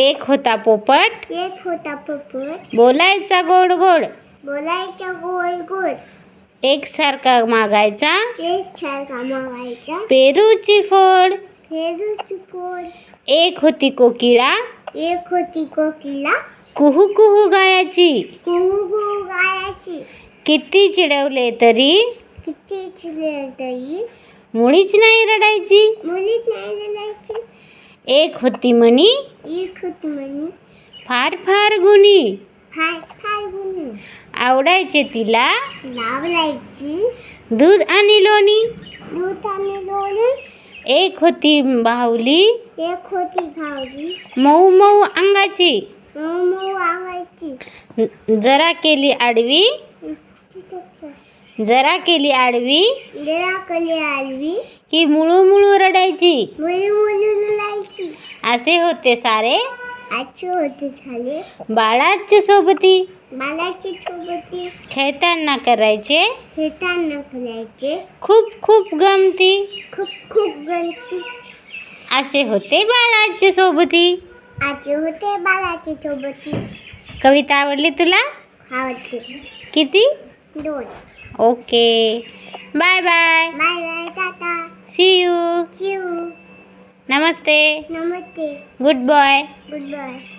एक होता पोपट. एक होता पोपट. बोलायचा गोड गोड. बोलायचा गोल गोल. एकसारखा मागायचा. एक सारखा मागायचा. पेरूची फोड. फेरूची फोड. एक होती कोकिळा. एक होती कोकिला कुहू कुहू गायाची. कुहू कुहू गायाची. किती चिडवले तरी. किती चिलेटही मुळीच नाही रडायची. मुलीच नाही रडायची. एक होती मणी एक होती म्हणे. फार फार गुणी. फार फार गुन्हे आवडायचे तिला? लावलायची. दूध आणि लोणी. दूध आणि लोणी. एक होती बाहुली. एक होती भावली मऊ मऊ अंगाची. मऊ मऊ आवायची जरा केली आडवी. जरा केली आडवी. जरा कली आलवी की मुळू मुळू रडायची. मुली लायची असे होते सारे. आजचे होते झाले बाळाच्या सोबती. बालाची छोबती खेळताना करायचे. खेळताना करायचे. खूप खूप गमती. खूप खूप गणती असे होते बाळाच्या सोबती. आजचे होते बालाची छोबती कविता आवडली तुला? आवडते किती? दोन. Okay. Bye bye. Bye bye. नमस्ते. नमस्ते. Good boy good bye